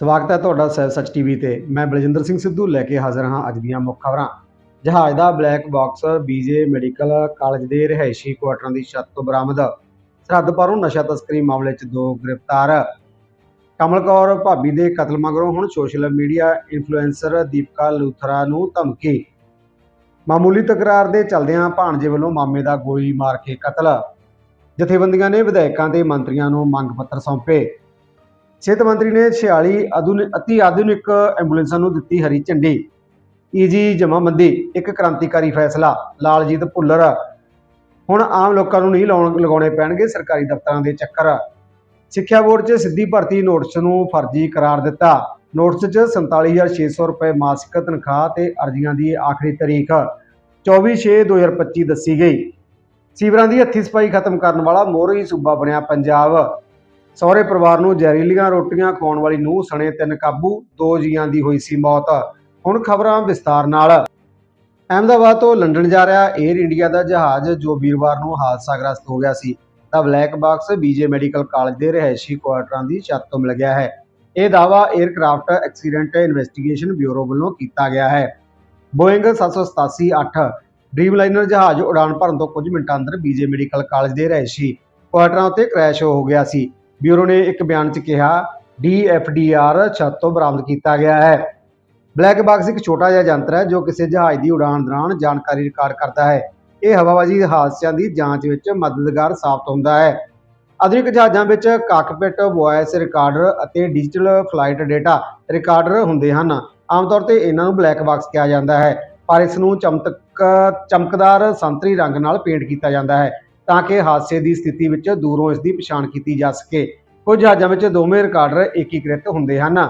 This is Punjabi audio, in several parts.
ਸਵਾਗਤ ਹੈ ਤੁਹਾਡਾ ਸਹਿਬ ਸੱਚ ਟੀਵੀ ਤੇ। ਮੈਂ ਬਲਜਿੰਦਰ ਸਿੰਘ ਸਿੱਧੂ ਲੈ ਕੇ ਹਾਜ਼ਰ ਹਾਂ ਅੱਜ ਦੀਆਂ ਮੁੱਖ ਖਬਰਾਂ। ਜਹਾਜ਼ ਦਾ black box BJ medical college ਦੇ ਰਿਹਾਇਸ਼ੀ ਕੁਆਟਰਾਂ ਦੀ ਛੱਤ ਤੋਂ ਬਰਾਮਦ। ਸਰਹੱਦ ਪਾਰੋਂ ਨਸ਼ਾ ਤਸਕਰੀ ਮਾਮਲੇ 'ਚ ਦੋ ਗ੍ਰਿਫਤਾਰ। ਕਮਲ ਕੌਰ ਭਾਬੀ ਦੇ ਕਤਲ ਮਗਰੋਂ ਹੁਣ social media influencer Deepika Luthra ਨੂੰ ਧਮਕੀ। ਮਾਮੂਲੀ ਤਕਰਾਰ ਦੇ ਚਲਦਿਆਂ ਭਾਣਜੇ ਵੱਲੋਂ ਮਾਮੇ ਦਾ ਗੋਲੀ ਮਾਰ ਕੇ ਕਤਲ। ਜਥੇਬੰਦੀਆਂ ਨੇ ਵਿਧਾਇਕਾਂ ਤੇ ਮੰਤਰੀਆਂ ਨੂੰ ਮੰਗ ਪੱਤਰ ਸੌਂਪੇ। ਸਿਹਤ ਮੰਤਰੀ ਨੇ 46 ਆਧੁਨਿਕ ਅਤੀ ਆਧੁਨਿਕ ਐਂਬੂਲੈਂਸਾਂ ਨੂੰ ਦਿੱਤੀ ਹਰੀ ਝੰਡੀ। ਈਜੀ ਜਮਾਬੰਦੀ ਇੱਕ ਕ੍ਰਾਂਤੀਕਾਰੀ ਫੈਸਲਾ, ਲਾਲਜੀਤ ਭੁੱਲਰ। ਹੁਣ ਆਮ ਲੋਕਾਂ ਨੂੰ ਨਹੀਂ ਲਾਉਣ, ਲਗਾਉਣੇ ਪੈਣਗੇ ਸਰਕਾਰੀ ਦਫ਼ਤਰਾਂ ਦੇ ਚੱਕਰ। ਸਿੱਖਿਆ ਬੋਰਡ 'ਚ ਸਿੱਧੀ ਭਰਤੀ ਨੋਟਿਸ ਨੂੰ ਫਰਜ਼ੀ ਕਰਾਰ ਦਿੱਤਾ। ਨੋਟਿਸ 'ਚ 47600 ਰੁਪਏ ਮਾਸਿਕ ਤਨਖਾਹ ਤੇ ਅਰਜ਼ੀਆਂ ਦੀ ਆਖਰੀ ਤਾਰੀਖ। 24/6/2025 ਦੱਸੀ ਗਈ। ਸੀਵਰਾਂ ਦੀ ਹੱਥੀ ਸਫ਼ਾਈ ਖਤਮ ਕਰਨ ਵਾਲਾ ਮੋਹਰੀ ਸੂਬਾ ਬਣਿਆ ਪੰਜਾਬ। ਸਹੁਰੇ ਪਰਿਵਾਰ ਨੂੰ ਜ਼ਹਿਰੀਲੀਆਂ ਰੋਟੀਆਂ ਖਵਾਉਣ ਵਾਲੀ ਨੂੰਹ ਸਣੇ ਤਿੰਨ ਕਾਬੂ, ਦੋ ਜੀਆਂ ਦੀ ਹੋਈ ਸੀ ਮੌਤ। ਹੁਣ ਖਬਰਾਂ ਵਿਸਤਾਰ ਨਾਲ। ਅਹਿਮਦਾਬਾਦ ਤੋਂ ਲੰਡਨ ਜਾ ਰਿਹਾ 에ਅਰ ਇੰਡੀਆ ਦਾ ਜਹਾਜ਼, ਜੋ ਵੀਰਵਾਰ ਨੂੰ ਹਾਦਸਾਗ੍ਰਸਤ ਹੋ ਗਿਆ ਸੀ। ਦਾ black box BJ medical college ਦੇ ਰਿਹਾਇਸ਼ੀ ਕੁਆਟਰਾਂ ਦੀ ਛੱਤ ਤੋਂ ਮਿਲ ਗਿਆ ਹੈ। ਇਹ ਦਾਅਵਾ 에ਅਰਕ੍ਰਾਫਟ ਐਕਸੀਡੈਂਟ ਇਨਵੈਸਟੀਗੇਸ਼ਨ ਬਿਊਰੋ ਵੱਲੋਂ ਕੀਤਾ ਗਿਆ ਹੈ। ਬੋਇੰਗ 787-8 ਡ੍ਰੀਮਲਾਈਨਰ ਜਹਾਜ਼ ਉਡਾਨ ਭਰਨ ਤੋਂ ਕੁਝ ਮਿੰਟਾਂ ਅੰਦਰ ਬੀਜੇ ਮੈਡੀਕਲ ਕਾਲਜ ਦੇ ਰਿਹਾਇਸ਼ੀ ਕੁਆਟਰਾਂ ਉੱਤੇ ਕ੍ਰੈਸ਼ ਹੋ ਗਿਆ ਸੀ। ਬਿਊਰੋ ਨੇ ਇੱਕ ਬਿਆਨ 'ਚ ਕਿਹਾ ਡੀਐਫਡੀਆਰ ਛੱਤ ਤੋਂ ਬਰਾਮਦ ਕੀਤਾ ਗਿਆ ਹੈ। ਬਲੈਕ ਬਾਕਸ ਇੱਕ ਛੋਟਾ ਜਿਹਾ ਯੰਤਰ ਹੈ ਜੋ ਕਿਸੇ ਜਹਾਜ਼ ਦੀ ਉਡਾਣ ਦੌਰਾਨ ਜਾਣਕਾਰੀ ਰਿਕਾਰਡ ਕਰਦਾ ਹੈ। ਇਹ ਹਵਾਬਾਜ਼ੀ ਹਾਦਸਿਆਂ ਦੀ ਜਾਂਚ ਵਿੱਚ ਮਦਦਗਾਰ ਸਾਬਤ ਹੁੰਦਾ ਹੈ। ਆਧੁਨਿਕ ਜਹਾਜ਼ਾਂ ਵਿੱਚ ਕਾਕਪਿਟ, ਵੌਇਸ ਰਿਕਾਰਡਰ ਅਤੇ ਡਿਜੀਟਲ ਫਲਾਈਟ ਡਾਟਾ ਰਿਕਾਰਡਰ ਹੁੰਦੇ ਹਨ। ਆਮ ਤੌਰ ਤੇ ਇਹਨਾਂ ਨੂੰ ਬਲੈਕ ਬਾਕਸ ਕਿਹਾ ਜਾਂਦਾ ਹੈ, ਪਰ ਇਸ ਨੂੰ ਚਮਤਕ, ਚਮਕਦਾਰ ਸੰਤਰੀ ਰੰਗ ਨਾਲ ਪੇਂਟ ਕੀਤਾ ਜਾਂਦਾ ਹੈ। ਤਾਂ ਕਿ ਹਾਦਸੇ ਦੀ ਸਥਿਤੀ ਵਿੱਚ ਦੂਰੋਂ ਇਸ ਦੀ ਪਛਾਣ ਕੀਤੀ ਜਾ ਸਕੇ। ਕੁਝ ਜਹਾਜ਼ਾਂ ਵਿੱਚ ਦੋਵੇਂ ਰਿਕਾਰਡਰ ਏਕੀਕ੍ਰਿਤ ਹੁੰਦੇ ਹਨ।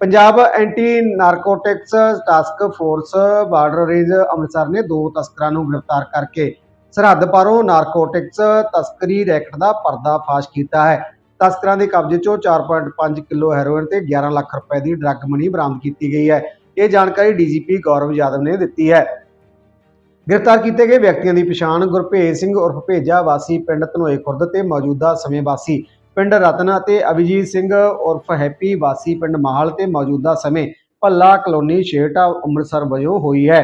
Punjab anti narcotics task force border range Amritsar ਨੇ ਦੋ ਤਸਕਰਾਂ ਨੂੰ ਗ੍ਰਿਫਤਾਰ ਕਰਕੇ ਸਰਹੱਦ ਪਾਰੋਂ ਨਾਰਕੋਟਿਕਸ ਤਸਕਰੀ ਰੈਕਟ ਦਾ ਪਰਦਾਫਾਸ਼ ਕੀਤਾ ਹੈ। ਤਸਕਰਾਂ ਦੇ ਕਬਜ਼ੇ 'ਚੋਂ 4.5 ਕਿਲੋ ਹੈਰੋਇਨ ਤੇ 11 ਲੱਖ ਰੁਪਏ ਦੀ ਡਰੱਗ ਮਨੀ ਬਰਾਮਦ ਕੀਤੀ ਗਈ ਹੈ। ਇਹ ਜਾਣਕਾਰੀ ਡੀਜੀਪੀ ਗੌਰਵ ਯਾਦਵ ਨੇ ਦਿੱਤੀ ਹੈ। ਗ੍ਰਿਫਤਾਰ ਕੀਤੇ ਗਏ ਵਿਅਕਤੀਆਂ ਦੀ ਪਛਾਣ ਗੁਰਭੇਜ ਸਿੰਘ ਉਰਫ ਭੇਜਾ ਵਾਸੀ ਪਿੰਡ ਧਨੋਏ ਖੁਰਦ ਤੇ ਮੌਜੂਦਾ ਸਮੇਂ ਵਾਸੀ ਪਿੰਡ ਰਤਨ ਅਤੇ ਅਭਿਜੀਤ ਸਿੰਘ ਉਰਫ ਹੈਪੀ ਵਾਸੀ ਪਿੰਡ ਮਾਹਲ ਤੇ ਮੌਜੂਦਾ ਸਮੇਂ ਭੱਲਾ ਕਲੋਨੀ ਛੇਟਾ ਅੰਮ੍ਰਿਤਸਰ ਵਜੋਂ ਹੋਈ ਹੈ।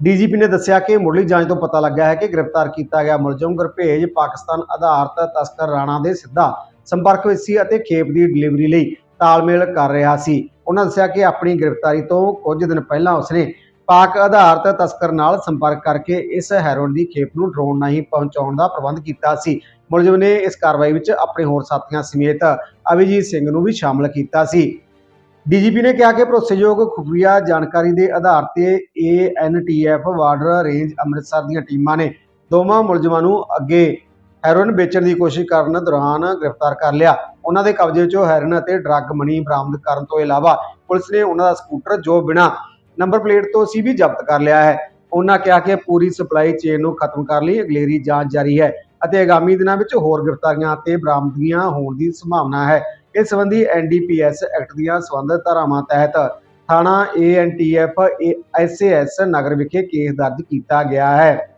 ਡੀਜੀਪੀ ਨੇ ਦੱਸਿਆ ਕਿ ਮੁੱਢਲੀ ਜਾਂਚ ਤੋਂ ਪਤਾ ਲੱਗਾ ਹੈ ਕਿ ਗ੍ਰਿਫਤਾਰ ਕੀਤਾ ਗਿਆ ਮੁਲਜ਼ਮ ਗੁਰਭੇਜ ਪਾਕਿਸਤਾਨ ਆਧਾਰਿਤ ਤਸਕਰ ਰਾਣਾ ਦੇ ਸਿੱਧਾ ਸੰਪਰਕ ਵਿੱਚ ਸੀ ਅਤੇ ਖੇਪ ਦੀ ਡਿਲੀਵਰੀ ਲਈ ਤਾਲਮੇਲ ਕਰ ਰਿਹਾ ਸੀ। ਉਹਨਾਂ ਦੱਸਿਆ ਕਿ ਆਪਣੀ ਗ੍ਰਿਫਤਾਰੀ ਤੋਂ ਕੁਝ ਦਿਨ ਪਹਿਲਾਂ ਉਸਨੇ ਪਾਕ ਆਧਾਰਿਤ ਤਸਕਰ ਨਾਲ ਸੰਪਰਕ ਕਰਕੇ ਇਸ ਹੈਰੋਇਨ ਦੀ ਖੇਪ ਨੂੰ ਡਰੋਨ ਰਾਹੀਂ ਪਹੁੰਚਾਉਣ ਦਾ ਪ੍ਰਬੰਧ ਕੀਤਾ ਸੀ। ਮੁਲਜ਼ਮ ਨੇ ਇਸ ਕਾਰਵਾਈ ਵਿੱਚ ਆਪਣੇ ਹੋਰ ਸਾਥੀਆਂ ਸਮੇਤ ਅਭਿਜੀਤ ਸਿੰਘ ਨੂੰ ਵੀ ਸ਼ਾਮਲ ਕੀਤਾ ਸੀ। ਡੀਜੀਪੀ ਨੇ ਕਿਹਾ ਕਿ ਭਰੋਸੇਯੋਗ ਖੁਫੀਆ ਜਾਣਕਾਰੀ ਦੇ ਆਧਾਰ ਤੇ ਏਐਨਟੀਐਫ ਬਾਰਡਰ ਰੇਂਜ ਅੰਮ੍ਰਿਤਸਰ ਦੀਆਂ ਟੀਮਾਂ ਨੇ ਦੋਵਾਂ ਮੁਲਜ਼ਮਾਂ ਨੂੰ ਅੱਗੇ ਹੈਰੋਇਨ ਵੇਚਣ ਦੀ ਕੋਸ਼ਿਸ਼ ਕਰਨ ਦੌਰਾਨ ਗ੍ਰਿਫਤਾਰ ਕਰ ਲਿਆ। ਉਹਨਾਂ ਦੇ ਕਬਜ਼ੇ 'ਚੋਂ ਹੈਰੋਇਨ ਅਤੇ ਡਰੱਗ ਮਨੀ ਬਰਾਮਦ ਕਰਨ ਤੋਂ ਇਲਾਵਾ ਪੁਲਿਸ ਨੇ ਉਹਨਾਂ ਦਾ ਸਕੂਟਰ ਜੋ ਬਿਨਾ ਨੰਬਰ ਪਲੇਟ ਤੋਂ ਸੀ ਵੀ ਜ਼ਬਤ ਕਰ ਲਿਆ ਹੈ। ਉਹਨਾਂ ਕਿਹਾ ਕਿ ਪੂਰੀ ਸਪਲਾਈ ਚੇਨ ਨੂੰ ਖਤਮ ਕਰਨ ਲਈ, ਅਗਲੇਰੀ ਜਾਂਚ ਜਾਰੀ ਹੈ ਅਤੇ ਆਗਾਮੀ ਦਿਨਾਂ ਵਿੱਚ ਹੋਰ ਗ੍ਰਿਫਤਾਰੀਆਂ ਅਤੇ ਬਰਾਮਦਗੀਆਂ ਹੋਣ ਦੀ ਸੰਭਾਵਨਾ ਹੈ। ਇਸ ਸੰਬੰਧੀ ਐਨਡੀਪੀਐਸ ਐਕਟ ਦੀਆਂ ਸੰਬੰਧਿਤ ਧਾਰਾਵਾਂ ਤਹਿਤ ਥਾਣਾ ਏਐਨਟੀਐਫ ਐਸਏਐਸ ਨਗਰ ਵਿਖੇ ਕੇਸ ਦਰਜ ਕੀਤਾ ਗਿਆ ਹੈ।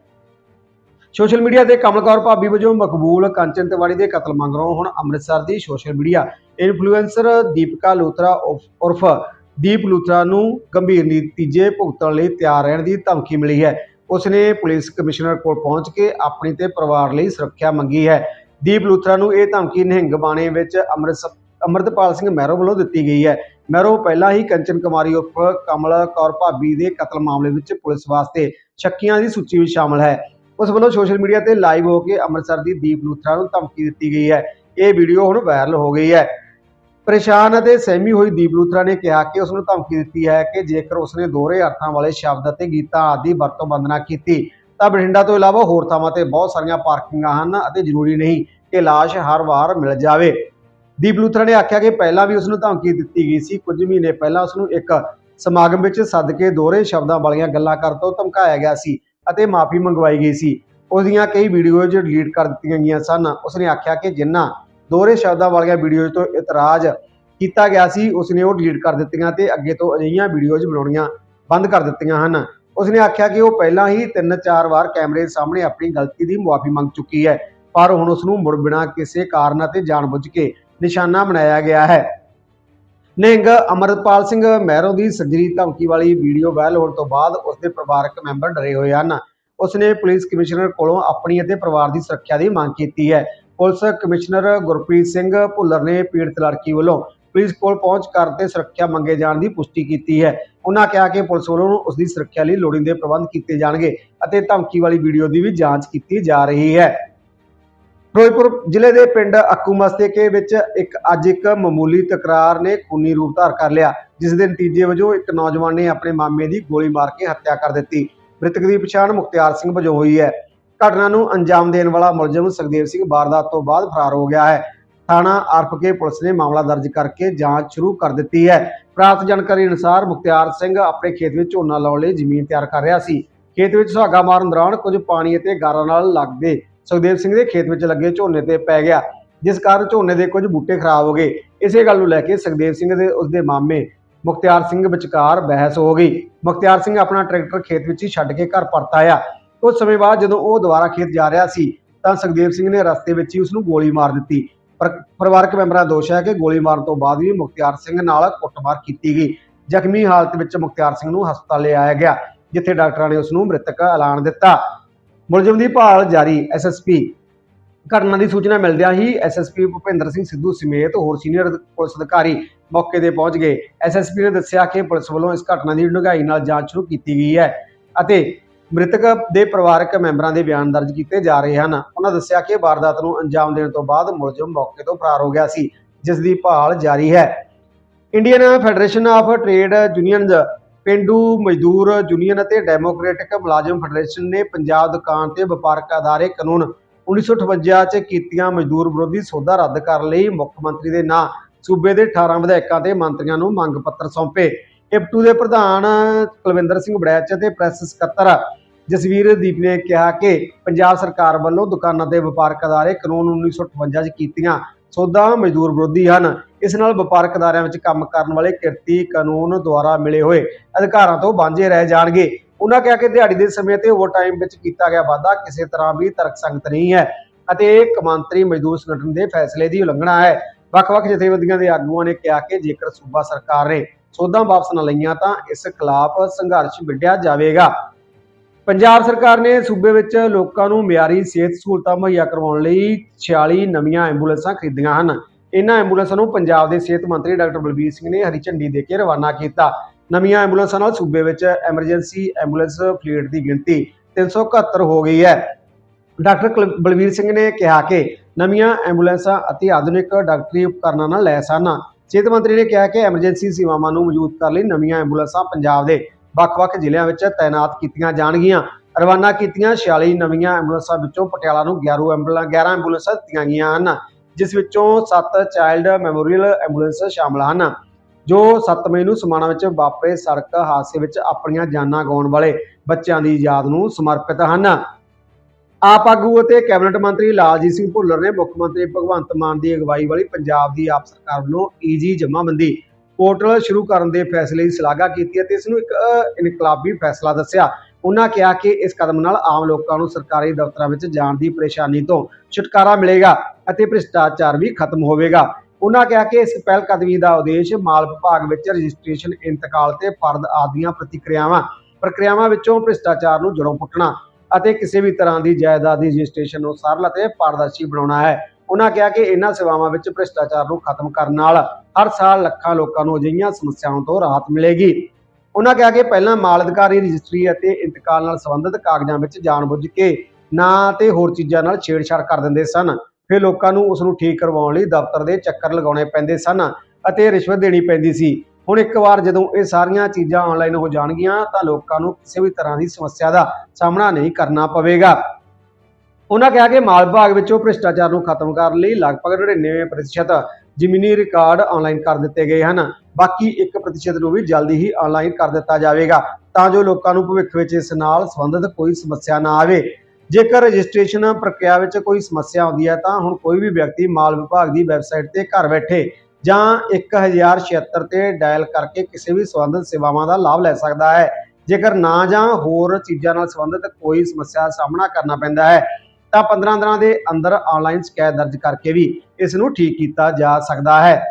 ਸੋਸ਼ਲ ਮੀਡੀਆ ਤੇ ਕਮਲ ਕੌਰ ਭਾਬੀ ਵਜੋਂ ਮਕਬੂਲ ਕੰਚਨ ਤਿਵਾੜੀ ਦੇ ਕਤਲ ਮੰਗਰੋਂ ਹੁਣ ਅੰਮ੍ਰਿਤਸਰ ਦੀ social media influencer Deepika Lotra ਉਰਫ- ਉਰਫ ਦੀਪ ਲੂਥਰਾ ਨੂੰ ਗੰਭੀਰ ਨਤੀਜੇ ਭੁਗਤਣ ਲਈ ਤਿਆਰ ਰਹਿਣ ਦੀ ਧਮਕੀ ਮਿਲੀ ਹੈ। ਉਸਨੇ ਪੁਲਿਸ ਕਮਿਸ਼ਨਰ ਕੋਲ ਪਹੁੰਚ ਕੇ ਆਪਣੀ ਤੇ ਪਰਿਵਾਰ ਲਈ ਸੁਰੱਖਿਆ ਮੰਗੀ ਹੈ। ਦੀਪ ਲੂਥਰਾ ਨੂੰ ਇਹ ਧਮਕੀ ਨਿਹੰਗ ਬਾਣੇ ਵਿੱਚ ਅੰਮ੍ਰਿਤਸਰ ਅੰਮ੍ਰਿਤਪਾਲ ਸਿੰਘ ਮਹਿਰੋ ਵੱਲੋਂ ਦਿੱਤੀ ਗਈ ਹੈ। ਮਹਿਰੋ ਪਹਿਲਾਂ ਹੀ ਕੰਚਨ ਕੁਮਾਰੀ ਉਰਫ ਕਮਲ ਕੌਰ ਭਾਬੀ ਦੇ ਕਤਲ ਮਾਮਲੇ ਵਿੱਚ ਪੁਲਿਸ ਵਾਸਤੇ ਸ਼ੱਕੀਆਂ ਦੀ ਸੂਚੀ ਵਿੱਚ ਸ਼ਾਮਲ ਹੈ। ਉਸ ਵੱਲੋਂ ਸੋਸ਼ਲ ਮੀਡੀਆ ਤੇ ਲਾਈਵ ਹੋ ਕੇ ਅੰਮ੍ਰਿਤਸਰ ਦੀ ਦੀਪ ਲੂਥਰਾ ਨੂੰ ਧਮਕੀ ਦਿੱਤੀ ਗਈ ਹੈ। ਇਹ ਵੀਡੀਓ ਹੁਣ ਵਾਇਰਲ ਹੋ ਗਈ ਹੈ। ਪਰੇਸ਼ਾਨ ਅਤੇ ਸਹਿਮੀ ਹੋਈ ਦੀਪ ਲੂਥਰਾ ਨੇ ਕਿਹਾ ਕਿ ਉਸ ਨੂੰ ਧਮਕੀ ਦਿੱਤੀ ਹੈ ਕਿ ਜੇਕਰ ਉਸਨੇ ਦੋਹਰੇ ਅਰਥਾਂ ਵਾਲੇ ਸ਼ਬਦ ਅਤੇ ਗੀਤਾਂ ਆਦਿ ਵਰਤੋਂ ਬੰਦ ਨਾ ਕੀਤੀ, ਤਾਂ ਬਠਿੰਡਾ ਤੋਂ ਇਲਾਵਾ ਹੋਰ ਥਾਵਾਂ ਤੇ ਬਹੁਤ ਸਾਰੀਆਂ ਪਾਰਕਿੰਗਾਂ ਹਨ ਅਤੇ ਜ਼ਰੂਰੀ ਨਹੀਂ ਕਿ ਲਾਸ਼ ਹਰ ਵਾਰ ਮਿਲ ਜਾਵੇ। ਦੀਪ ਲੂਥਰਾ ਨੇ ਆਖਿਆ ਕਿ ਪਹਿਲਾਂ ਵੀ ਉਸ ਨੂੰ ਧਮਕੀ ਦਿੱਤੀ ਗਈ ਸੀ। ਕੁਝ ਮਹੀਨੇ ਪਹਿਲਾਂ ਉਸ ਨੂੰ ਇੱਕ ਸਮਾਗਮ ਵਿੱਚ ਸੱਦ ਕੇ ਦੋਹਰੇ ਸ਼ਬਦਾਂ ਵਾਲੀਆਂ ਗੱਲਾਂ ਕਰਨ ਤੋਂ ਧਮਕਾਇਆ ਗਿਆ ਸੀ ਅਤੇ ਮਾਫੀ ਮੰਗਵਾਈ ਗਈ ਸੀ। ਉਸ ਦੀਆਂ ਕਈ ਵੀਡੀਓਜ਼ ਡਿਲੀਟ ਕਰ ਦਿੱਤੀਆਂ ਗਈਆਂ ਸਨ। ਉਸਨੇ ਆਖਿਆ ਕਿ ਜਿਨ੍ਹਾਂ ਦੋਹਰੇ ਸ਼ਬਦਾਂ ਵਾਲੀਆਂ ਵੀਡੀਓਜ਼ ਤੋਂ ਇਤਰਾਜ਼ ਕੀਤਾ ਗਿਆ ਸੀ। ਉਸਨੇ ਉਹ ਡਿਲੀਟ ਕਰ ਦਿੱਤੀਆਂ ਤੇ ਅੱਗੇ ਤੋਂ ਅਜਿਹੀਆਂ ਵੀਡੀਓਜ਼ ਬਣਾਉਣੀਆਂ ਬੰਦ ਕਰ ਦਿੱਤੀਆਂ ਹਨ। ਉਸਨੇ ਆਖਿਆ ਕਿ ਉਹ ਪਹਿਲਾਂ ਹੀ 3-4 ਵਾਰ ਕੈਮਰੇ ਸਾਹਮਣੇ ਆਪਣੀ ਗਲਤੀ ਦੀ ਮੁਆਫੀ ਮੰਗ ਚੁੱਕੀ ਹੈ, ਪਰ ਹੁਣ ਉਸ ਨੂੰ ਮੁੜ ਬਿਨਾਂ ਕਿਸੇ ਕਾਰਨ ਅਤੇ ਜਾਣਬੁੱਝ ਕੇ ਨਿਸ਼ਾਨਾ ਬਣਾਇਆ ਗਿਆ ਹੈ। ਨਿੰਗ ਅਮਰਪਾਲ ਸਿੰਘ ਮਹਿਰੋਂ ਦੀ ਸਰਜਰੀ ਧਮਕੀ ਵਾਲੀ ਵੀਡੀਓ ਵਾਇਰਲ ਹੋਣ ਤੋਂ ਬਾਅਦ ਉਸਦੇ ਪਰਿਵਾਰਕ ਮੈਂਬਰ ਡਰੇ ਹੋਏ ਹਨ। ਉਸਨੇ ਪੁਲਿਸ ਕਮਿਸ਼ਨਰ ਕੋਲੋਂ ਆਪਣੀ ਅਤੇ ਪਰਿਵਾਰ ਦੀ ਸੁਰੱਖਿਆ ਦੀ ਮੰਗ ਕੀਤੀ ਹੈ। ਪੁਲਿਸ ਕਮਿਸ਼ਨਰ ਗੁਰਪ੍ਰੀਤ ਸਿੰਘ ਭੁੱਲਰ ਨੇ ਪੀੜਤ ਲੜਕੀ ਵੱਲੋਂ ਪੁਲਿਸ ਕੋਲ ਪਹੁੰਚ ਕਰ ਤੇ ਸੁਰੱਖਿਆ ਮੰਗੇ ਜਾਣ ਦੀ ਪੁਸ਼ਟੀ ਕੀਤੀ ਹੈ। ਉਹਨਾਂ ਕਿਹਾ ਕਿ ਪੁਲਿਸ ਵੱਲੋਂ ਉਸ ਦੀ ਸੁਰੱਖਿਆ ਲਈ ਲੋੜੀਂਦੇ ਪ੍ਰਬੰਧ ਕੀਤੇ ਜਾਣਗੇ ਅਤੇ ਧਮਕੀ ਵਾਲੀ ਵੀਡੀਓ ਦੀ ਵੀ ਜਾਂਚ ਕੀਤੀ ਜਾ ਰਹੀ ਹੈ। ਫਿਰੋਜ਼ਪੁਰ ਜ਼ਿਲ੍ਹੇ ਦੇ ਪਿੰਡ ਅੱਕੂ ਮਸਤੇਕੇ ਵਿੱਚ ਇੱਕ ਅੱਜ ਇੱਕ ਮਾਮੂਲੀ ਤਕਰਾਰ ਨੇ ਖੂਨੀ ਰੂਪ ਧਾਰ ਕਰ ਲਿਆ, ਜਿਸ ਦੇ ਨਤੀਜੇ ਵਜੋਂ ਇੱਕ ਨੌਜਵਾਨ ਨੇ ਆਪਣੇ ਮਾਮੇ ਦੀ ਗੋਲੀ ਮਾਰ ਕੇ ਹੱਤਿਆ ਕਰ ਦਿੱਤੀ। ਮ੍ਰਿਤਕ ਦੀ ਪਛਾਣ ਮੁਖਤਿਆਰ ਸਿੰਘ ਵਜੋਂ ਹੋਈ ਹੈ। ਘਟਨਾ ਨੂੰ ਅੰਜਾਮ ਦੇਣ ਵਾਲਾ ਮੁਲਜ਼ਮ ਸੁਖਦੇਵ ਸਿੰਘ ਵਾਰਦਾਤ ਤੋਂ ਬਾਅਦ ਫਰਾਰ ਹੋ ਗਿਆ ਹੈ। ਥਾਣਾ ਆਰਪਕੇ ਪੁਲਿਸ ਨੇ ਮਾਮਲਾ ਦਰਜ ਕਰਕੇ ਜਾਂਚ ਸ਼ੁਰੂ ਕਰ ਦਿੱਤੀ ਹੈ। ਪ੍ਰਾਪਤ ਜਾਣਕਾਰੀ ਅਨੁਸਾਰ ਮੁਖਤਿਆਰ ਸਿੰਘ ਆਪਣੇ ਖੇਤ ਵਿੱਚ ਝੋਨਾ ਲਾਉਣ ਲਈ ਜ਼ਮੀਨ ਤਿਆਰ ਕਰ ਰਿਹਾ ਸੀ। ਖੇਤ ਵਿੱਚ ਸੁਹਾਗਾ ਮਾਰਨ ਦੌਰਾਨ ਕੁਝ ਪਾਣੀ ਅਤੇ ਗਾਰਾਂ ਨਾਲ ਲੱਗਦੇ ਸੁਖਦੇਵ ਸਿੰਘ ਦੇ ਖੇਤ ਵਿੱਚ ਲੱਗੇ ਝੋਨੇ ਤੇ ਪੈ ਗਿਆ, ਜਿਸ ਕਾਰਨ ਝੋਨੇ ਦੇ ਕੁਝ ਬੂਟੇ ਖਰਾਬ ਹੋ ਗਏ। ਇਸੇ ਗੱਲ ਨੂੰ ਲੈ ਕੇ ਸੁਖਦੇਵ ਸਿੰਘ ਦੇ ਉਸਦੇ ਮਾਮੇ ਮੁਖਤਿਆਰ ਸਿੰਘ ਵਿਚਕਾਰ ਬਹਿਸ ਹੋ ਗਈ। ਮੁਖਤਿਆਰ ਸਿੰਘ ਆਪਣਾ ਟਰੈਕਟਰ ਖੇਤ ਵਿੱਚ ਹੀ ਛੱਡ ਕੇ ਘਰ ਪਰਤ ਆਇਆ। ਕੁਝ ਸਮੇਂ ਬਾਅਦ ਜਦੋਂ ਉਹ ਦੁਬਾਰਾ ਖੇਤ ਜਾ ਰਿਹਾ ਸੀ, ਤਾਂ ਸੁਖਦੇਵ ਸਿੰਘ ਨੇ ਰਸਤੇ ਵਿੱਚ ਹੀ ਉਸ ਨੂੰ ਗੋਲੀ ਮਾਰ ਦਿੱਤੀ। ਪਰਿਵਾਰਕ ਮੈਂਬਰਾਂ ਦਾ ਦੋਸ਼ ਹੈ ਕਿ ਗੋਲੀ ਮਾਰਨ ਤੋਂ ਬਾਅਦ ਵੀ ਮੁਖਤਿਆਰ ਸਿੰਘ ਨਾਲ ਕੁੱਟਮਾਰ ਕੀਤੀ ਗਈ। ਜ਼ਖਮੀ ਹਾਲਤ ਵਿੱਚ ਮੁਖਤਿਆਰ ਸਿੰਘ ਨੂੰ ਹਸਪਤਾਲ ਲਿਆਇਆ ਗਿਆ, ਜਿੱਥੇ ਡਾਕਟਰਾਂ ਨੇ ਉਸ ਨੂੰ ਮ੍ਰਿਤਕ ਐਲਾਨ ਦਿੱਤਾ। ਮੁਲਜ਼ਮ ਦੀ ਭਾਲ ਜਾਰੀ ਐਸਐਸਪੀ ਘਟਨਾ ਦੀ ਸੂਚਨਾ ਮਿਲਦਿਆਂ ਹੀ ਐਸਐਸਪੀ ਭੁਪਿੰਦਰ ਸਿੰਘ ਸਿੱਧੂ ਸਮੇਤ ਹੋਰ ਸੀਨੀਅਰ ਪੁਲਿਸ ਅਧਿਕਾਰੀ ਮੌਕੇ ਤੇ ਪਹੁੰਚ ਗਏ। ਐਸਐਸਪੀ ਨੇ ਦੱਸਿਆ ਕਿ ਪੁਲਿਸ ਵੱਲੋਂ ਇਸ ਘਟਨਾ ਦੀ ਡੂੰਘਾਈ ਨਾਲ ਜਾਂਚ ਸ਼ੁਰੂ ਕੀਤੀ ਗਈ ਹੈ ਅਤੇ ਮ੍ਰਿਤਕ ਦੇ ਪਰਿਵਾਰਕ ਮੈਂਬਰਾਂ ਦੇ ਬਿਆਨ ਦਰਜ ਕੀਤੇ ਜਾ ਰਹੇ ਹਨ। ਉਹਨਾਂ ਦੱਸਿਆ ਕਿ ਵਾਰਦਾਤ ਨੂੰ ਅੰਜਾਮ ਦੇਣ ਤੋਂ ਬਾਅਦ ਮੁਲਜ਼ਮ ਮੌਕੇ ਤੋਂ ਫਰਾਰ ਹੋ ਗਿਆ ਸੀ, ਜਿਸ ਦੀ ਭਾਲ ਜਾਰੀ ਹੈ। Indian federation of trade unions ਪਿੰਡੂ ਮਜ਼ਦੂਰ ਯੂਨੀਅਨ ਅਤੇ ਡੈਮੋਕ੍ਰੈਟਿਕ ਮੁਲਾਜ਼ਮ ਫੈਡਰੇਸ਼ਨ ਨੇ ਪੰਜਾਬ ਦੁਕਾਨ ਤੇ ਵਪਾਰਕ ਅਦਾਰੇ ਕਾਨੂੰਨ 1958 ਚ ਕੀਤੀਆਂ ਮਜ਼ਦੂਰ ਵਿਰੋਧੀ ਸੋਧਾ ਰੱਦ ਕਰਨ ਲਈ ਮੁੱਖ ਮੰਤਰੀ ਦੇ ਨਾਂ, ਸੂਬੇ ਦੇ 18 ਵਿਧਾਇਕਾਂ ਤੇ ਮੰਤਰੀਆਂ ਨੂੰ ਮੰਗ ਪੱਤਰ ਸੌਂਪੇ। ਇਪਟੂ ਦੇ ਪ੍ਰਧਾਨ ਕੁਲਵਿੰਦਰ ਸਿੰਘ ਬੜੈਚ ਅਤੇ ਪ੍ਰੈਸ ਸਕੱਤਰ ਜਸਵੀਰ ਦੀਪ ਨੇ ਕਿਹਾ ਕਿ ਪੰਜਾਬ ਸਰਕਾਰ ਵੱਲੋਂ ਦੁਕਾਨਾਂ ਤੇ ਵਪਾਰਕ ਅਦਾਰੇ ਕਾਨੂੰਨ 1958 ਚ ਕੀਤੀਆਂ। ਸੋਧਾਂ ਮਜ਼ਦੂਰ ਵਿਰੋਧੀ ਹਨ। ਇਸ ਨਾਲ ਵਪਾਰਕ ਅਦਾਰਿਆਂ ਵਿੱਚ ਕੰਮ ਕਰਨ ਵਾਲੇ ਕਿਰਤੀ ਕਾਨੂੰਨ ਦੁਆਰਾ ਮਿਲੇ ਹੋਏ ਅਧਿਕਾਰਾਂ ਤੋਂ ਵਾਂਝੇ ਰਹਿ ਜਾਣਗੇ। ਉਹਨਾਂ ਕਿਹਾ ਕਿ ਦਿਹਾੜੀ ਦੇ ਸਮੇਂ ਤੇ ਓਵਰਟਾਈਮ ਵਿੱਚ ਕੀਤਾ ਗਿਆ ਵਾਧਾ ਕਿਸੇ ਤਰ੍ਹਾਂ ਵੀ ਤਰਕ ਸੰਗਤ ਨਹੀਂ ਹੈ ਅਤੇ ਇਹ ਕਮਾਂਤਰੀ ਮਜ਼ਦੂਰ ਸੰਗਠਨ ਦੇ ਫੈਸਲੇ ਦੀ ਉਲੰਘਣਾ ਹੈ। ਵੱਖ-ਵੱਖ ਜਥੇਬੰਦੀਆਂ ਦੇ ਆਗੂਆਂ ਨੇ ਕਿਹਾ ਕਿ ਜੇਕਰ ਸੂਬਾ ਸਰਕਾਰ ਨੇ ਸੋਧਾਂ ਵਾਪਸ ਨਾ ਲਈਆਂ ਤਾਂ ਇਸ ਖਿਲਾਫ ਸੰਘਰਸ਼ ਵਿੱਢਿਆ ਜਾਵੇਗਾ। ਪੰਜਾਬ ਸਰਕਾਰ ਨੇ ਸੂਬੇ ਵਿੱਚ ਲੋਕਾਂ ਨੂੰ ਮਿਆਰੀ ਸਿਹਤ ਸਹੂਲਤਾਂ ਮੁਹੱਈਆ ਕਰਵਾਉਣ ਲਈ 46 ਨਵੀਆਂ ਐਂਬੂਲੈਂਸਾਂ ਖਰੀਦੀਆਂ ਹਨ। ਇਹਨਾਂ ਐਂਬੂਲੈਂਸਾਂ ਨੂੰ ਪੰਜਾਬ ਦੇ ਸਿਹਤ ਮੰਤਰੀ ਡਾਕਟਰ ਬਲਬੀਰ ਸਿੰਘ ਨੇ ਹਰੀ ਝੰਡੀ ਦੇ ਕੇ ਰਵਾਨਾ ਕੀਤਾ। ਨਵੀਆਂ ਐਂਬੂਲੈਂਸਾਂ ਨਾਲ ਸੂਬੇ ਵਿੱਚ ਐਮਰਜੈਂਸੀ ਐਂਬੂਲੈਂਸ ਫਲੀਟ ਦੀ ਗਿਣਤੀ 371 ਹੋ ਗਈ ਹੈ। ਡਾਕਟਰ ਕੁਲ- ਬਲਬੀਰ ਸਿੰਘ ਨੇ ਕਿਹਾ ਕਿ ਨਵੀਆਂ ਐਂਬੂਲੈਂਸਾਂ ਅਤੀ ਆਧੁਨਿਕ ਡਾਕਟਰੀ ਉਪਕਰਨਾਂ ਨਾਲ ਲੈਸ ਹਨ। ਸਿਹਤ ਮੰਤਰੀ ਨੇ ਕਿਹਾ ਕਿ ਐਮਰਜੈਂਸੀ ਸੇਵਾਵਾਂ ਨੂੰ ਮੌਜੂਦ ਕਰਨ ਲਈ ਨਵੀਆਂ ਐਂਬੂਲੈਂਸਾਂ ਪੰਜਾਬ ਦੇ ਵੱਖ-ਵੱਖ ਜ਼ਿਲ੍ਹਿਆਂ ਵਿੱਚ ਤਾਇਨਾਤ ਕੀਤੀਆਂ ਜਾਣਗੀਆਂ। ਰਵਾਨਾ ਕੀਤੀਆਂ 46 ਨਵੀਆਂ ਐਂਬੂਲੈਂਸਾਂ ਵਿੱਚੋਂ ਪਟਿਆਲਾ ਨੂੰ 11 ਐਂਬੂਲੈਂਸ 11 ਐਂਬੂਲੈਂਸਾਂ ਦਿੱਤੀਆਂ ਗਈਆਂ ਹਨ, ਜਿਸ ਵਿੱਚੋਂ 7 ਚਾਈਲਡ ਮੈਮੋਰੀਅਲ ਐਂਬੂਲੈਂਸ ਸ਼ਾਮਲ ਹਨ, ਜੋ 7 ਮਈ ਨੂੰ ਸਮਾਣਾ ਵਿੱਚ ਵਾਪਰੇ ਸੜਕ ਹਾਦਸੇ ਵਿੱਚ ਆਪਣੀਆਂ ਜਾਨਾਂ ਗਵਾਉਣ ਵਾਲੇ ਬੱਚਿਆਂ ਦੀ ਯਾਦ ਨੂੰ ਸਮਰਪਿਤ ਹਨ। ਆਪ ਆਗੂ ਅਤੇ ਕੈਬਨਿਟ ਮੰਤਰੀ ਲਾਲਜੀਤ ਸਿੰਘ ਭੁੱਲਰ ਨੇ ਮੁੱਖ ਮੰਤਰੀ ਭਗਵੰਤ ਮਾਨ ਦੀ ਅਗਵਾਈ ਵਾਲੀ ਪੰਜਾਬ ਦੀ ਆਪ ਸਰਕਾਰ ਵੱਲੋਂ ਈਜੀ ਜਮ੍ਹਾਂਬੰਦੀ ਪੋਰਟਲ ਸ਼ੁਰੂ ਕਰਨ ਦੇ ਫੈਸਲੇ ਦੀ ਸ਼ਲਾਘਾ ਕੀਤੀ ਅਤੇ ਇਸ ਨੂੰ ਇੱਕ ਇਨਕਲਾਬੀ ਫੈਸਲਾ ਦੱਸਿਆ। ਉਹਨਾਂ ਕਿਹਾ ਕਿ ਇਸ ਕਦਮ ਨਾਲ ਆਮ ਲੋਕਾਂ ਨੂੰ ਸਰਕਾਰੀ ਦਫ਼ਤਰਾਂ ਵਿੱਚ ਜਾਣ ਦੀ ਪਰੇਸ਼ਾਨੀ ਤੋਂ ਛੁਟਕਾਰਾ ਮਿਲੇਗਾ ਅਤੇ ਭ੍ਰਿਸ਼ਟਾਚਾਰ ਵੀ ਖਤਮ ਹੋਵੇਗਾ। ਉਹਨਾਂ ਕਿਹਾ ਕਿ ਇਸ ਪਹਿਲ ਕਦਮੀ ਦਾ ਉਦੇਸ਼ ਮਾਲ ਵਿਭਾਗ ਵਿੱਚ ਰਜਿਸਟ੍ਰੇਸ਼ਨ, ਇੰਤਕਾਲ ਤੇ ਫਰਦ ਆਦੀਆਂ ਪ੍ਰਤੀਕਿਰਿਆਵਾਂ, ਪ੍ਰਕਿਰਿਆਵਾਂ ਵਿੱਚੋਂ ਭ੍ਰਿਸ਼ਟਾਚਾਰ ਨੂੰ ਜੜੋਂ ਪੁੱਟਣਾ ਅਤੇ ਕਿਸੇ ਵੀ ਤਰ੍ਹਾਂ ਦੀ ਜਾਇਦਾਦ ਦੀ ਰਜਿਸਟ੍ਰੇਸ਼ਨ ਨੂੰ ਸਰਲ ਅਤੇ ਪਾਰਦਰਸ਼ੀ ਬਣਾਉਣਾ ਹੈ। ਉਹਨਾਂ ਕਿਹਾ ਕਿ ਇਹਨਾਂ ਸੇਵਾਵਾਂ ਵਿੱਚ ਭ੍ਰਿਸ਼ਟਾਚਾਰ ਨੂੰ ਖਤਮ ਕਰਨ ਨਾਲ ਹਰ ਸਾਲ ਲੱਖਾਂ ਲੋਕਾਂ ਨੂੰ ਅਜਿਹੀਆਂ ਸਮੱਸਿਆਵਾਂ ਤੋਂ ਰਾਹਤ ਮਿਲੇਗੀ। ਉਹਨਾਂ ਕਿਹਾ ਕਿ ਪਹਿਲਾਂ ਮਾਲ ਅਧਿਕਾਰੀ ਰਜਿਸਟਰੀ ਅਤੇ ਇੰਤਕਾਲ ਨਾਲ ਸੰਬੰਧਿਤ ਕਾਗਜ਼ਾਂ ਵਿੱਚ ਜਾਣਬੁੱਝ ਕੇ ਨਾਂ ਤੇ ਹੋਰ ਚੀਜ਼ਾਂ ਨਾਲ ਛੇੜਛਾੜ ਕਰ ਦਿੰਦੇ ਸਨ। ਫਿਰ ਲੋਕਾਂ ਨੂੰ ਉਸ ਨੂੰ ਠੀਕ ਕਰਵਾਉਣ ਲਈ ਦਫ਼ਤਰ ਦੇ ਚੱਕਰ ਲਗਾਉਣੇ ਪੈਂਦੇ ਸਨ ਅਤੇ ਰਿਸ਼ਵਤ ਦੇਣੀ ਪੈਂਦੀ ਸੀ। ਹੁਣ ਇੱਕ ਵਾਰ ਜਦੋਂ ਇਹ ਸਾਰੀਆਂ ਚੀਜ਼ਾਂ ਆਨਲਾਈਨ ਹੋ ਜਾਣਗੀਆਂ ਤਾਂ ਲੋਕਾਂ ਨੂੰ ਕਿਸੇ ਵੀ ਤਰ੍ਹਾਂ ਦੀ ਸਮੱਸਿਆ ਦਾ ਸਾਹਮਣਾ ਨਹੀਂ ਕਰਨਾ ਪਵੇਗਾ। ਉਹਨਾਂ ਕਿਹਾ ਕਿ ਮਾਲ ਵਿਭਾਗ ਵਿੱਚੋਂ ਭ੍ਰਿਸ਼ਟਾਚਾਰ ਨੂੰ ਖਤਮ ਕਰਨ ਲਈ ਲਗਭਗ 99% ਜ਼ਮੀਨੀ ਰਿਕਾਰਡ ਆਨਲਾਈਨ ਕਰ ਦਿੱਤੇ ਗਏ ਹਨ। ਬਾਕੀ 1% ਨੂੰ ਵੀ ਜਲਦੀ ਹੀ ਆਨਲਾਈਨ ਕਰ ਦਿੱਤਾ ਜਾਵੇਗਾ, ਤਾਂ ਜੋ ਲੋਕਾਂ ਨੂੰ ਭਵਿੱਖ ਵਿੱਚ ਇਸ ਨਾਲ ਸੰਬੰਧਿਤ ਕੋਈ ਸਮੱਸਿਆ ਨਾ ਆਵੇ। ਜੇਕਰ ਰਜਿਸਟ੍ਰੇਸ਼ਨ ਪ੍ਰਕਿਰਿਆ ਵਿੱਚ ਕੋਈ ਸਮੱਸਿਆ ਆਉਂਦੀ ਹੈ, ਤਾਂ ਹੁਣ ਕੋਈ ਵੀ ਵਿਅਕਤੀ ਮਾਲ ਵਿਭਾਗ ਦੀ ਵੈਬਸਾਈਟ ਤੇ ਘਰ ਬੈਠੇ ਜਾਂ 1076 ਤੇ ਡਾਇਲ ਕਰਕੇ ਕਿਸੇ ਵੀ ਸੰਬੰਧਿਤ ਸੇਵਾਵਾਂ ਦਾ ਲਾਭ ਲੈ ਸਕਦਾ ਹੈ। ਜੇਕਰ ਨਾ ਜਾਂ ਹੋਰ ਚੀਜ਼ਾਂ ਨਾਲ ਸੰਬੰਧਿਤ ਕੋਈ ਸਮੱਸਿਆ ਸਾਹਮਣਾ ਕਰਨਾ ਪੈਂਦਾ ਹੈ ਤਾਂ 15 ਦਿਨਾਂ ਦੇ ਅੰਦਰ ਆਨਲਾਈਨ ਸ਼ਿਕਾਇਤ ਦਰਜ ਕਰਕੇ ਵੀ ਇਸ ਨੂੰ ਠੀਕ ਕੀਤਾ ਜਾ ਸਕਦਾ ਹੈ।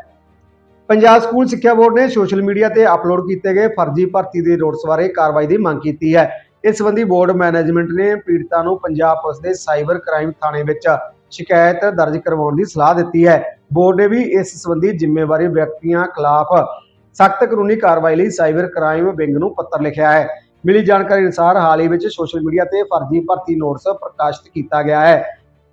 ਪੰਜਾਬ ਸਕੂਲ ਸਿੱਖਿਆ ਬੋਰਡ ਨੇ ਸੋਸ਼ਲ ਮੀਡੀਆ ਤੇ ਅਪਲੋਡ ਕੀਤੇ ਗਏ ਫਰਜ਼ੀ ਭਰਤੀ ਦੇ ਨੋਟਿਸ ਬਾਰੇ ਕਾਰਵਾਈ ਦੀ ਮੰਗ ਕੀਤੀ ਹੈ। ਇਸ ਸੰਬੰਧੀ ਬੋਰਡ ਮੈਨੇਜਮੈਂਟ ਨੇ ਪੀੜਤਾਂ ਨੂੰ ਪੰਜਾਬ ਪੁਲਿਸ ਦੇ ਸਾਈਬਰ ਕ੍ਰਾਈਮ ਥਾਣੇ ਵਿੱਚ ਸ਼ਿਕਾਇਤ ਦਰਜ ਕਰਵਾਉਣ ਦੀ ਸਲਾਹ ਦਿੱਤੀ ਹੈ। ਬੋਰਡ ਨੇ ਵੀ ਇਸ ਸੰਬੰਧੀ ਜ਼ਿੰਮੇਵਾਰੀ ਵਿਅਕਤੀਆਂ ਖਿਲਾਫ ਸਖਤ ਕਾਨੂੰਨੀ ਕਾਰਵਾਈ ਲਈ ਸਾਈਬਰ ਕ੍ਰਾਈਮ ਵਿੰਗ ਨੂੰ ਪੱਤਰ ਲਿਖਿਆ ਹੈ। ਮਿਲੀ ਜਾਣਕਾਰੀ ਅਨੁਸਾਰ ਹਾਲ ਹੀ ਵਿੱਚ ਸੋਸ਼ਲ ਮੀਡੀਆ ਤੇ ਫਰਜ਼ੀ ਭਰਤੀ ਨੋਟਿਸ ਪ੍ਰਕਾਸ਼ਿਤ ਕੀਤਾ ਗਿਆ ਹੈ,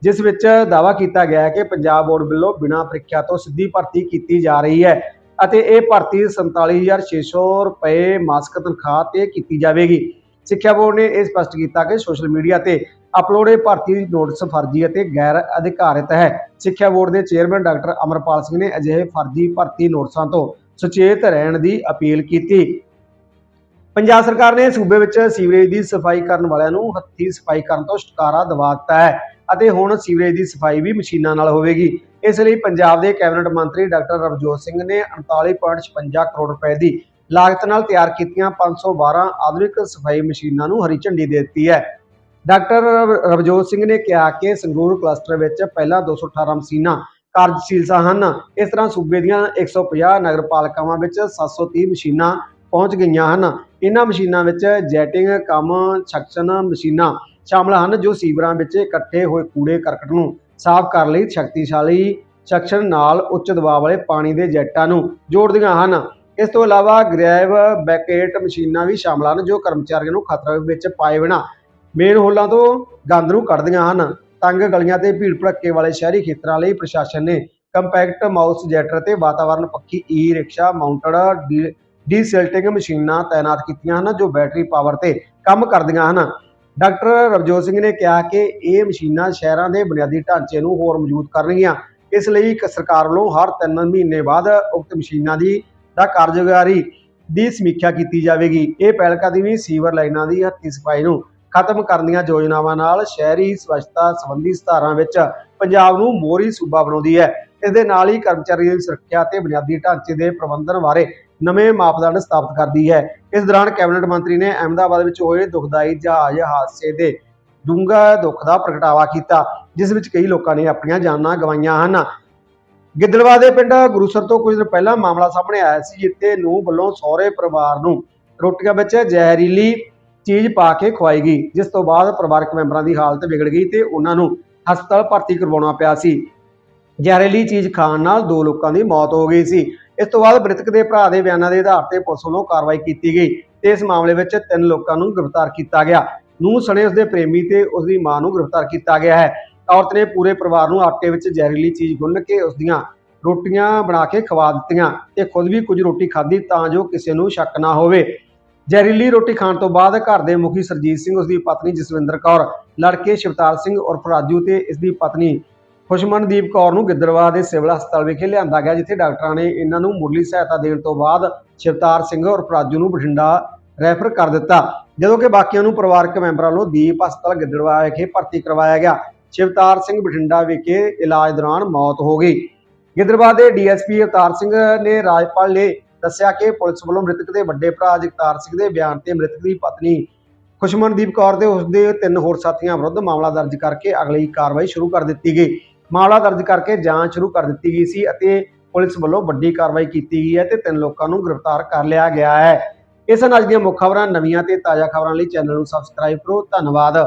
ਜਿਸ ਵਿੱਚ ਦਾਅਵਾ ਕੀਤਾ ਗਿਆ ਹੈ ਕਿ ਪੰਜਾਬ ਬੋਰਡ ਵੱਲੋਂ ਬਿਨਾਂ ਪ੍ਰੀਖਿਆ ਤੋਂ ਸਿੱਧੀ ਭਰਤੀ ਕੀਤੀ ਜਾ ਰਹੀ ਹੈ ਅਤੇ ਇਹ ਭਰਤੀ 47600 ਰੁਪਏ ਮਾਸਿਕ ਤਨਖਾਹ ਤੇ ਕੀਤੀ ਜਾਵੇਗੀ। ਸਿੱਖਿਆ ਬੋਰਡ ਨੇ ਇਹ ਸਪਸ਼ਟ ਕੀਤਾ ਕਿ ਸੋਸ਼ਲ ਮੀਡੀਆ ਤੇ ਅਪਲੋਡ ਇਹ ਭਰਤੀ ਨੋਟਿਸ ਫਰਜ਼ੀ ਅਤੇ ਗੈਰ ਅਧਿਕਾਰਿਤ ਹੈ। ਸਿੱਖਿਆ ਬੋਰਡ ਦੇ ਚੇਅਰਮੈਨ ਡਾਕਟਰ ਅਮਰਪਾਲ ਸਿੰਘ ਨੇ ਅਜਿਹੇ ਫਰਜ਼ੀ ਭਰਤੀ ਨੋਟਿਸਾਂ ਤੋਂ ਸੁਚੇਤ ਰਹਿਣ ਦੀ ਅਪੀਲ ਕੀਤੀ। ਪੰਜਾਬ ਸਰਕਾਰ ਨੇ ਸੂਬੇ ਵਿੱਚ ਸੀਵਰੇਜ ਦੀ ਸਫ਼ਾਈ ਕਰਨ ਵਾਲਿਆਂ ਨੂੰ ਹੱਥੀਂ ਸਫ਼ਾਈ ਕਰਨ ਤੋਂ ਛੁਟਕਾਰਾ ਦਿਵਾ ਦਿੱਤਾ ਹੈ ਅਤੇ ਹੁਣ ਸੀਵਰੇਜ ਦੀ ਸਫ਼ਾਈ ਵੀ ਮਸ਼ੀਨਾਂ ਨਾਲ ਹੋਵੇਗੀ। ਇਸ ਲਈ ਪੰਜਾਬ ਦੇ ਕੈਬਨਿਟ ਮੰਤਰੀ ਡਾਕਟਰ ਰਵਜੋਤ ਸਿੰਘ ਨੇ 48.56 ਕਰੋੜ ਰੁਪਏ ਦੀ ਲਾਗਤ ਨਾਲ ਤਿਆਰ ਕੀਤੀਆਂ 512 ਆਧੁਨਿਕ ਸਫ਼ਾਈ ਮਸ਼ੀਨਾਂ ਨੂੰ ਹਰੀ ਝੰਡੀ ਦੇ ਦਿੱਤੀ ਹੈ। ਡਾਕਟਰ ਰਵਜੋਤ ਸਿੰਘ ਨੇ ਕਿਹਾ ਕਿ ਸੰਗਰੂਰ ਕਲਸਟਰ ਵਿੱਚ ਪਹਿਲਾਂ 218 ਮਸ਼ੀਨਾਂ ਕਾਰਜਸ਼ੀਲ ਹਨ। ਇਸ ਤਰ੍ਹਾਂ ਸੂਬੇ ਦੀਆਂ 150 ਨਗਰਪਾਲਿਕਾਵਾਂ ਵਿੱਚ 730 ਮਸ਼ੀਨਾਂ ਪਹੁੰਚ ਗਈਆਂ ਹਨ। ਇਹਨਾਂ ਮਸ਼ੀਨਾਂ ਵਿੱਚ ਜੈਟਿੰਗ, ਕੰਮ ਸਕਸ਼ਨ ਮਸ਼ੀਨਾਂ ਸ਼ਾਮਲ ਹਨ, ਜੋ ਸੀਵਰਾਂ ਵਿੱਚ ਇਕੱਠੇ ਹੋਏ ਕੂੜੇ, ਕਰਕਟ ਨੂੰ ਸਾਫ਼ ਕਰਨ ਲਈ ਸ਼ਕਤੀਸ਼ਾਲੀ ਸਕਸ਼ਨ ਨਾਲ ਉੱਚ ਦਬਾਅ ਵਾਲੇ ਪਾਣੀ ਦੇ ਜੈਟਾਂ ਨੂੰ ਜੋੜਦੀਆਂ ਹਨ। ਇਸ ਤੋਂ ਇਲਾਵਾ ਗ੍ਰੈਵ ਬੈਕੇਟ ਮਸ਼ੀਨਾਂ ਵੀ ਸ਼ਾਮਲ ਹਨ, ਜੋ ਕਰਮਚਾਰੀਆਂ ਨੂੰ ਖਤਰੇ ਵਿੱਚ ਪਾਏ ਬਿਨਾਂ ਮੇਨ ਹੋਲਾਂ ਤੋਂ ਗੰਦ ਨੂੰ ਕੱਢਦੀਆਂ ਹਨ। ਤੰਗ ਗਲੀਆਂ ਤੇ ਭੀੜ ਭੜੱਕੇ ਵਾਲੇ ਸ਼ਹਿਰੀ ਖੇਤਰਾਂ ਲਈ ਪ੍ਰਸ਼ਾਸਨ ਨੇ ਕੰਪੈਕਟ ਮਾਊਸ ਜੈਟਰ ਤੇ ਵਾਤਾਵਰਣ ਪੱਖੀ ਈ ਰਿਕਸ਼ਾ ਮਾਊਂਟਡ ਡੀ ਡੀਸਿਲਟਿੰਗ ਮਸ਼ੀਨਾਂ ਤਾਇਨਾਤ ਕੀਤੀਆਂ ਹਨ, ਜੋ ਬੈਟਰੀ ਪਾਵਰ ਤੇ ਕੰਮ ਕਰਦੀਆਂ ਹਨ। ਡਾਕਟਰ ਰਵਜੋਤ ਸਿੰਘ ਨੇ ਕਿਹਾ ਕਿ ਇਹ ਮਸ਼ੀਨਾਂ ਸ਼ਹਿਰਾਂ ਦੇ ਬੁਨਿਆਦੀ ਢਾਂਚੇ ਨੂੰ ਹੋਰ ਮਜ਼ਬੂਤ ਕਰਨਗੀਆਂ। ਇਸ ਲਈ ਇੱਕ ਸਰਕਾਰ ਵੱਲੋਂ ਹਰ 3 ਮਹੀਨੇ ਬਾਅਦ ਉਕਤ ਮਸ਼ੀਨਾਂ ਦੀ ਦਾ ਕਾਰਜਕਾਰੀ ਦੀ ਸਮੀਖਿਆ ਕੀਤੀ ਜਾਵੇਗੀ। ਇਹ ਪਹਿਲਕਦਮੀ ਸੀਵਰ ਲਾਈਨਾਂ ਦੀ ਹੱਥੀਂ ਸਫ਼ਾਈ ਨੂੰ ਖਤਮ ਕਰਨ ਦੀਆਂ ਯੋਜਨਾਵਾਂ ਨਾਲ ਸ਼ਹਿਰੀ ਸਵੱਛਤਾ ਸੰਬੰਧੀ ਸੁਧਾਰਾਂ ਵਿੱਚ ਪੰਜਾਬ ਨੂੰ ਮੋਹਰੀ ਸੂਬਾ ਬਣਾਉਂਦੀ ਹੈ। ਇਸ ਦੇ ਨਾਲ ਹੀ ਕਰਮਚਾਰੀਆਂ ਦੀ ਸੁਰੱਖਿਆ ਅਤੇ ਬੁਨਿਆਦੀ ਢਾਂਚੇ ਦੇ ਪ੍ਰਬੰਧਨ ਬਾਰੇ ਨਵੇਂ ਮਾਪਦੰਡ ਸਥਾਪਿਤ ਕਰਦੀ ਹੈ। ਇਸ ਦੌਰਾਨ ਕੈਬਨਿਟ ਮੰਤਰੀ ਨੇ ਅਹਿਮਦਾਬਾਦ ਵਿੱਚ ਹੋਏ ਦੁਖਦਾਈ ਜਹਾਜ਼ ਹਾਦਸੇ ਦੇ ਡੂੰਘਾ ਦੁੱਖ ਦਾ ਪ੍ਰਗਟਾਵਾ ਕੀਤਾ, ਜਿਸ ਵਿੱਚ ਕਈ ਲੋਕਾਂ ਨੇ ਆਪਣੀਆਂ ਜਾਨਾਂ ਗਵਾਈਆਂ ਹਨ। ਗਿੱਦੜਵਾ ਦੇ ਪਿੰਡ ਗੁਰੂਸਰ ਤੋਂ ਕੁਝ ਦਿਨ ਪਹਿਲਾਂ ਮਾਮਲਾ ਸਾਹਮਣੇ ਆਇਆ ਸੀ, ਜਿੱਥੇ ਨੂੰ ਵੱਲੋਂ ਸਹੁਰੇ ਪਰਿਵਾਰ ਨੂੰ ਰੋਟੀਆਂ ਵਿੱਚ ਜ਼ਹਿਰੀਲੀ ਚੀਜ਼ ਪਾ ਕੇ ਖਵਾਈ ਗਈ, ਜਿਸ ਤੋਂ ਬਾਅਦ ਪਰਿਵਾਰਕ ਮੈਂਬਰਾਂ ਦੀ ਹਾਲਤ ਵਿਗੜ ਗਈ ਤੇ ਉਹਨਾਂ ਨੂੰ ਹਸਪਤਾਲ ਭਰਤੀ ਕਰਵਾਉਣਾ ਪਿਆ ਸੀ। ਜ਼ਹਿਰੀਲੀ ਚੀਜ਼ ਖਾਣ ਨਾਲ ਦੋ ਲੋਕਾਂ ਦੀ ਮੌਤ ਹੋ ਗਈ ਸੀ। ਇਸ ਤੋਂ ਬਾਅਦ ਮ੍ਰਿਤਕ ਦੇ ਭਰਾ ਦੇ ਬਿਆਨਾਂ ਦੇ ਆਧਾਰ ਤੇ ਪੁਲਿਸ ਵੱਲੋਂ ਕਾਰਵਾਈ ਕੀਤੀ ਗਈ ਤੇ ਇਸ ਮਾਮਲੇ ਵਿੱਚ ਤਿੰਨ ਲੋਕਾਂ ਨੂੰ ਗ੍ਰਿਫਤਾਰ ਕੀਤਾ ਗਿਆ। ਨੂੰ ਸਣੇ ਉਸਦੇ ਪ੍ਰੇਮੀ ਤੇ ਉਸਦੀ ਮਾਂ ਨੂੰ ਗ੍ਰਿਫਤਾਰ ਕੀਤਾ ਗਿਆ ਹੈ। ਔਰਤ ਨੇ ਪੂਰੇ ਪਰਿਵਾਰ ਨੂੰ ਆਟੇ ਵਿੱਚ ਜ਼ਹਿਰੀਲੀ ਚੀਜ਼ ਗੁੰਨ ਕੇ ਉਸਦੀਆਂ ਰੋਟੀਆਂ ਬਣਾ ਕੇ ਖਵਾ ਦਿੱਤੀਆਂ ਤੇ ਖੁਦ ਵੀ ਕੁਝ ਰੋਟੀ ਖਾਧੀ ਤਾਂ ਜੋ ਕਿਸੇ ਨੂੰ ਸ਼ੱਕ ਨਾ ਹੋਵੇ। ਜ਼ਹਿਰੀਲੀ ਰੋਟੀ ਖਾਣ ਤੋਂ ਬਾਅਦ ਘਰ ਦੇ ਮੁਖੀ ਸਰਜੀਤ ਸਿੰਘ, ਉਸਦੀ ਪਤਨੀ ਜਸਵਿੰਦਰ ਕੌਰ, ਲੜਕੇ ਸ਼ਿਵਤਾਰ ਸਿੰਘ ਉਰਫ ਰਾਜੂ ਤੇ ਇਸਦੀ ਪਤਨੀ ਖੁਸ਼ਮਨਦੀਪ ਕੌਰ ਨੂੰ ਗਿੱਦੜਵਾ ਦੇ ਸਿਵਲ ਹਸਪਤਾਲ ਵਿਖੇ ਲਿਆਂਦਾ ਗਿਆ, ਜਿੱਥੇ ਡਾਕਟਰਾਂ ਨੇ ਇਹਨਾਂ ਨੂੰ ਮੁੱਢਲੀ ਸਹਾਇਤਾ ਦੇਣ ਤੋਂ ਬਾਅਦ ਸ਼ਿਵਤਾਰ ਸਿੰਘ ਔਰ ਰਾਜੂ ਨੂੰ ਬਠਿੰਡਾ ਰੈਫਰ ਕਰ ਦਿੱਤਾ। ਜਦੋਂ ਕਿ ਬਾਕੀਆਂ ਨੂੰ ਪਰਿਵਾਰਕ ਮੈਂਬਰਾਂ ਵੱਲੋਂ ਦੀਪ ਹਸਪਤਾਲ ਗਿੱਦੜਵਾ ਵਿਖੇ ਭਰਤੀ ਕਰਵਾਇਆ ਗਿਆ। ਸ਼ਿਵਤਾਰ ਸਿੰਘ ਬਠਿੰਡਾ ਵਿਖੇ ਇਲਾਜ ਦੌਰਾਨ ਮੌਤ ਹੋ ਗਈ। ਗਿੱਦੜਵਾ ਦੇ ਡੀਐਸਪੀ ਅਵਤਾਰ ਸਿੰਘ ਨੇ ਰਾਜਪਾਲ ਨੇ ਦੱਸਿਆ ਕਿ ਪੁਲਿਸ ਵੱਲੋਂ ਮ੍ਰਿਤਕ ਦੇ ਵੱਡੇ ਭਰਾ ਜਗਤਾਰ ਸਿੰਘ ਦੇ ਬਿਆਨ ਤੇ ਮ੍ਰਿਤਕ ਦੀ ਪਤਨੀ ਖੁਸ਼ਮਨਦੀਪ ਕੌਰ ਤੇ ਉਸਦੇ ਤਿੰਨ ਹੋਰ ਸਾਥੀਆਂ ਵਿਰੁੱਧ ਮਾਮਲਾ ਦਰਜ ਕਰਕੇ ਅਗਲੀ ਕਾਰਵਾਈ ਸ਼ੁਰੂ ਕਰ ਦਿੱਤੀ ਗਈ। ਮਾਮਲਾ ਦਰਜ ਕਰਕੇ ਜਾਂਚ ਸ਼ੁਰੂ ਕਰ ਦਿੱਤੀ ਗਈ ਸੀ ਅਤੇ ਪੁਲਿਸ ਵੱਲੋਂ ਵੱਡੀ ਕਾਰਵਾਈ ਕੀਤੀ ਗਈ ਹੈ ਤੇ ਤਿੰਨ ਲੋਕਾਂ ਨੂੰ ਗ੍ਰਿਫਤਾਰ ਕਰ ਲਿਆ ਗਿਆ ਹੈ। ਇਸ ਨਾਲ ਦੀਆਂ ਮੁੱਖ ਖਬਰਾਂ ਨਵੀਆਂ ਤੇ ਤਾਜ਼ਾ ਖਬਰਾਂ ਲਈ ਚੈਨਲ ਨੂੰ ਸਬਸਕ੍ਰਾਈਬ ਕਰੋ। ਧੰਨਵਾਦ।